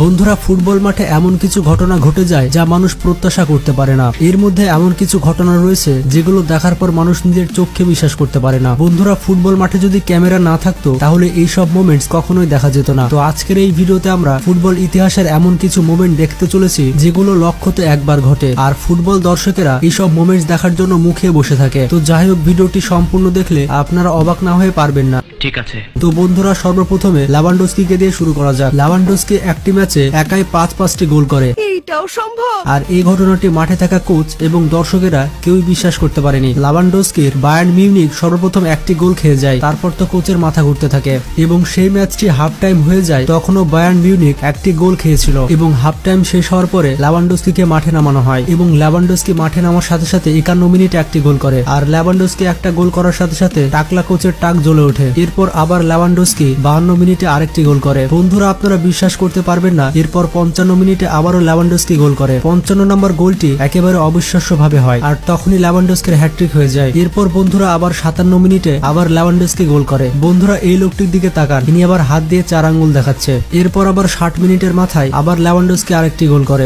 বন্ধুরা ফুটবল মাঠে এমন কিছু ঘটনা ঘটে যায় যা মানুষ প্রত্যাশা করতে পারে না। এর মধ্যে এমন কিছু ঘটনা রয়েছে যেগুলো দেখার পর মানুষ নিজের চোখকে বিশ্বাস করতে পারে না। বন্ধুরা ফুটবল মাঠে যদি ক্যামেরা না থাকতো তাহলে এই সব মোমেন্টস কখনোই দেখা যেত না। তো আজকের এই ভিডিওতে আমরা ফুটবল ইতিহাসের এমন কিছু মোমেন্ট দেখতে চলেছি যেগুলো লক্ষ্যতে একবার ঘটে। আর ফুটবল দর্শকেরা এইসব মোমেন্টস দেখার জন্য মুখে বসে থাকে। তো যাই হোক ভিডিওটি সম্পূর্ণ দেখলে আপনারা অবাক না হয়ে পারবেন না। ঠিক আছে। তো বন্ধুরা সর্বপ্রথমে লাভান্ডোস্কিকে দিয়ে শুরু করা যাক। লাভান্ডোস্কি একটি ম্যাচে একাই পাঁচ পাঁচটি গোল করে। এইটাও সম্ভব? আর এই ঘটনাটি মাঠে থাকা কোচ এবং দর্শকেরা কেউই বিশ্বাস করতে পারেনি। লাভান্ডোস্কির বায়ার্ন মিউনিক সর্বপ্রথম একটি গোল খেয়ে যায় তারপর তো কোচের মাথা ঘুরতে থাকে। এবং সেই ম্যাচটি হাফ টাইম হয়ে যায় তখনও বায়ার্ন মিউনিক একটি গোল খেয়েছিল। এবং হাফ টাইম শেষ হওয়ার পরে লাভান্ডোস্কিকে মাঠে নামানো হয়। এবং লাভান্ডোস্কি মাঠে নামার সাথে সাথে একান্ন মিনিটে একটি গোল করে। আর ল্যাভান্ডোস্কি একটা গোল করার সাথে সাথে টাকলা কোচের টাক জ্বলে ওঠে। এরপর আবার ল্যাভান্ডোস্কি বাহান্ন মিনিটে আরেকটি গোল করে। বন্ধুরা আপনারা বিশ্বাস করতে পারবেন না, এরপর পঞ্চান্ন মিনিটে আবারও ল্যাভান্ডোস্কি গোল করে। পঞ্চান্ন নম্বর গোলটি একেবারে অবিশ্বাস্য ভাবে হয়, আর তখনই ল্যাভান্ডোস্কির হ্যাট্রিক হয়ে যায়। এরপর বন্ধুরা আবার সাতান্ন মিনিটে আবার ল্যাভান্ডোস্কি গোল করে। বন্ধুরা এই লোকটির দিকে তাকান, তিনি আবার হাত দিয়ে চার আঙ্গুল দেখাচ্ছে। এরপর আবার ষাট মিনিটের মাথায় আবার ল্যাভান্ডোস্কি আরেকটি গোল করে।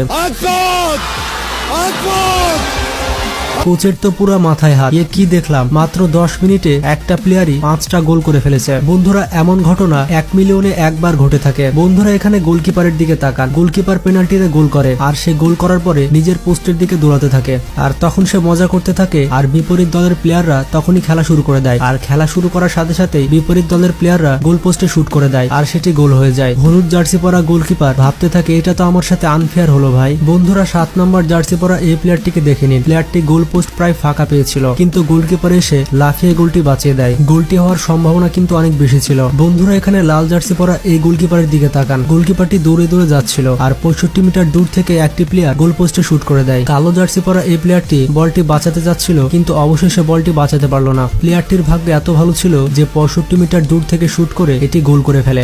কোচের তো পুরো মাথায় হাত। এ কি দেখলাম? মাত্র দশ মিনিটে একটা প্লেয়ারই পাঁচটা গোল করে ফেলেছে। বন্ধুরা, এমন ঘটনা এক মিলিয়নে একবার ঘটে থাকে। বন্ধুরা, এখানে গোলকিপারের দিকে তাকান। গোলকিপার পেনাল্টিতে গোল করে আর সে গোল করার পরে নিজের পোস্টের দিকে দৌড়াতে থাকে। আর তখন সে মজা করতে থাকে আর বিপরীত দলের প্লেয়াররা তখনই খেলা শুরু করে দেয়। আর খেলা শুরু করার সাথে সাথেই বিপরীত দলের প্লেয়াররা গোল পোস্টে শুট করে দেয় আর সেটি গোল হয়ে যায়। হলুদ জার্সি পরা গোলকিপার ভাবতে থাকে, এটা তো আমার সাথে আনফেয়ার হলো ভাই। বন্ধুরা, সাত নম্বর জার্সি পরা এই প্লেয়ারটিকে দেখে নিন। প্লেয়ারটি গোল পোস্ট প্রায় ফাঁকা পেয়েছিল, কিন্তু গোলকিপার এসে লাফিয়ে গোলটি বাঁচিয়ে দেয়। গোলটি হওয়ার সম্ভাবনা কিন্তু অনেক বেশি ছিল। বন্ধুরা, এখানে লাল জার্সি পরা এই গোলকিপারের দিকে তাকান। গোলকিপারটি দৌড়ে দৌড়ে যাচ্ছিল আর পঁয়ষট্টি মিটার দূর থেকে একটি প্লেয়ার গোল পোস্টে শুট করে দেয়। কালো জার্সি পরা এই প্লেয়ারটি বলটি বাঁচাতে যাচ্ছিল, কিন্তু অবশেষে বলটি বাঁচাতে পারল না। প্লেয়ারটির ভাগ্য এত ভালো ছিল যে পঁয়ষট্টি মিটার দূর থেকে শুট করে এটি গোল করে ফেলে।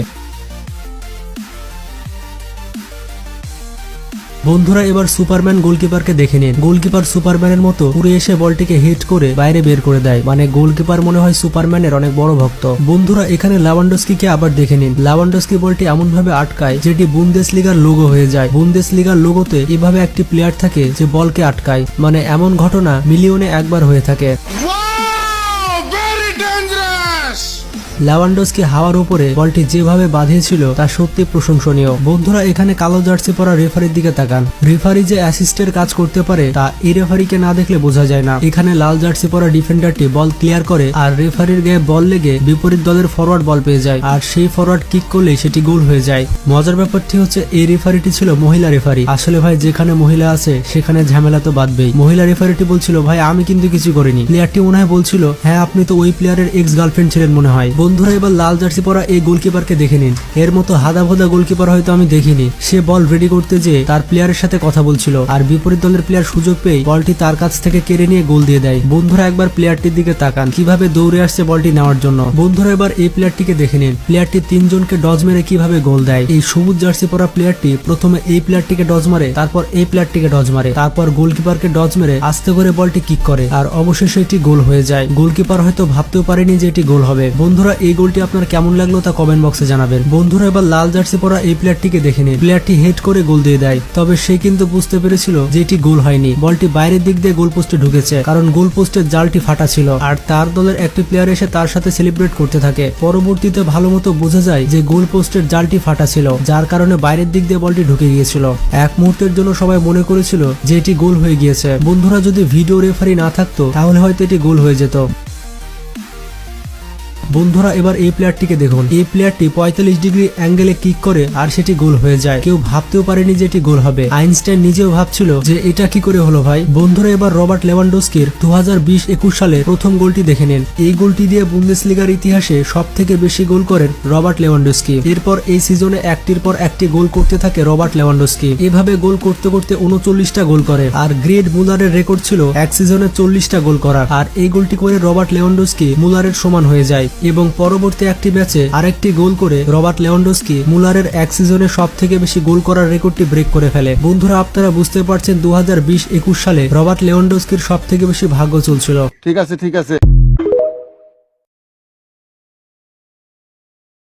বন্ধুরা, এবার সুপারম্যান গোলকিপারকে দেখে নিন। গোলকিপার সুপারম্যানের মতো উড়ে এসে বলটিকে হিট করে বাইরে বের করে দেয়। মানে গোলকিপার মনে হয় সুপারম্যানের অনেক বড় ভক্ত। বন্ধুরা, এখানে লাভান্ডস্কিকে আবার দেখে নিন। লাভান্ডস্কি বলটি এমন ভাবে আটকায় যেটি বুন্দেস লিগার লোগো হয়ে যায়। বুন্দেস লিগার লোগোতে এভাবে একটি প্লেয়ার থাকে যে বলকে আটকায়। মানে এমন ঘটনা মিলিয়নে একবার হয়ে থাকে। ল্যাভান্ডোস্কি হাওয়ার উপরে বলটি যেভাবে বাঁধিয়েছিল, তা সত্যি প্রশংসনীয়। বন্ধুরা, এখানে কালো জার্সি পরা রেফারির দিকে তাকান। রেফারি যে অ্যাসিস্টের কাজ করতে পারে, তা এই রেফারিকে না দেখলে বোঝা যায় না। এখানে লাল জার্সি পরা ডিফেন্ডারটি বল ক্লিয়ার করে আর রেফারির গায়ে বল লেগে বিপরীত দলের ফরওয়ার্ড বল পেয়ে যায় আর সেই ফরওয়ার্ড কিক করলে সেটি গোল হয়ে যায়। মজার ব্যাপারটি হচ্ছে, এই রেফারিটি ছিল মহিলা রেফারি। আসলে ভাই, যেখানে মহিলা আছে, সেখানে ঝামেলা তো বাদবেই মহিলা রেফারিটি বলছিল, ভাই, আমি কিন্তু কিছু করিনি। প্লেয়ারটি মনে হয় বলছিল হ্যাঁ আপনি তো ওই প্লেয়ারের এক্স গার্লফ্রেন্ড ছিলেন মনে হয়। বন্ধুরা, এবার লাল জার্সি পরা এই গোলকিপারকে দেখে নিন। এর মতো হাদা ভোদা গোলকিপার হয়তো আমি দেখিনি। সে বল রেডি করতে যেয়ে তার প্লেয়ারের সাথে কথা বলছিল। আর বিপরীত দলের প্লেয়ার সুযোগ পেয়ে বলটি তার কাছ থেকে কেড়ে নিয়ে গোল দিয়ে দেয়। বন্ধুরা, একবার প্লেয়ারটির দিকে তাকান। কীভাবে দৌড়ে আসছে বলটি নেওয়ার জন্য। বন্ধুরা, এবার এই প্লেয়ারটিকে দেখে নিন। প্লেয়ারটি তিনজনকে ডজ মেরে কীভাবে গোল দেয়। এই সবুজ জার্সি পরা প্লেয়ারটি প্রথমে এই প্লেয়ারটিকে ডজ মারে, তারপর এই প্লেয়ারটিকে ডজ মারে, তারপর গোলকিপারকে ডজ মেরে আস্তে করে বলটি কিক করে। আর অবশেষে এটি গোল হয়ে যায়। গোলকিপার হয়তো ভাবতেও পারেনি যে এটি গোল হবে। বন্ধুরা এই গোলটি আপনার কেমন লাগল তা কমেন্ট বক্সে জানাবেন। বন্ধুরা, এবার লাল জার্সি পরা এই প্লেয়ারটিকে দেখে নিন। প্লেয়ারটি হেড করে গোল দিয়ে দেয়। তবে সে কিন্তু বুঝতে পেরেছিল যে এটি গোল হয়নি। বলটি বাইরের দিক দিয়ে গোল পোস্টে ঢুকেছে, কারণ গোল পোস্টের জালটি ফাটা ছিল। আর তার দলের একটি প্লেয়ার এসে তার সাথে সেলিব্রেট করতে থাকে। পরবর্তীতে ভালো মতো বোঝা যায় যে গোল পোস্টের জালটি ফাটা ছিল, যার কারণে বাইরের দিক দিয়ে বলটি ঢুকে গিয়েছিল। এক মুহূর্তের জন্য সবাই মনে করেছিল যে এটি গোল হয়ে গিয়েছে। বন্ধুরা, যদি ভিডিও রেফারি না থাকতো, তাহলে হয়তো এটি গোল হয়ে যেত। বন্ধুরা, এবার এই প্লেয়ারটিকে দেখুন। এই প্লেয়ারটি পঁয়তাল্লিশ ডিগ্রি অ্যাঙ্গেলে কিক করে আর সেটি গোল হয়ে যায়। কেউ ভাবতেও পারেনি যে এটি গোল হবে। আইনস্টাইন নিজেও ভাবছিল যে এটা কি করে হলো ভাই? বন্ধুরা, এবার রবার্ট লেভানডোস্কির দু হাজার সালে প্রথম গোলটি দেখে নিন। এই গোলটি দিয়ে বুন্দেসলিগার ইতিহাসে সব থেকে বেশি গোল করেন রবার্ট লেভানডোস্কি। এরপর এই সিজনে একটির পর একটি গোল করতে থাকে রবার্ট লেভানডোস্কি। এভাবে গোল করতে করতে উনচল্লিশটা গোল করে। আর গ্রেড মুলারের রেকর্ড ছিল এক সিজনে চল্লিশটা গোল করার। আর এই গোলটি করে রবার্ট লেভানডোস্কি মুলারের সমান হয়ে যায়। এবং পরবর্তী একটি ম্যাচে আরেকটি গোল করে রবার্ট লেওয়ান্ডোস্কি মুলারের এক সিজনে সব থেকে বেশি গোল করার রেকর্ডটি ব্রেক করে ফেলে। বন্ধুরা, আপনারা বুঝতে পারছেন দু হাজার সালে রবার্ট লেওয়ান্ডোস্কির সব থেকে বেশি ভাগ্য চলছিল। ঠিক আছে ঠিক আছে।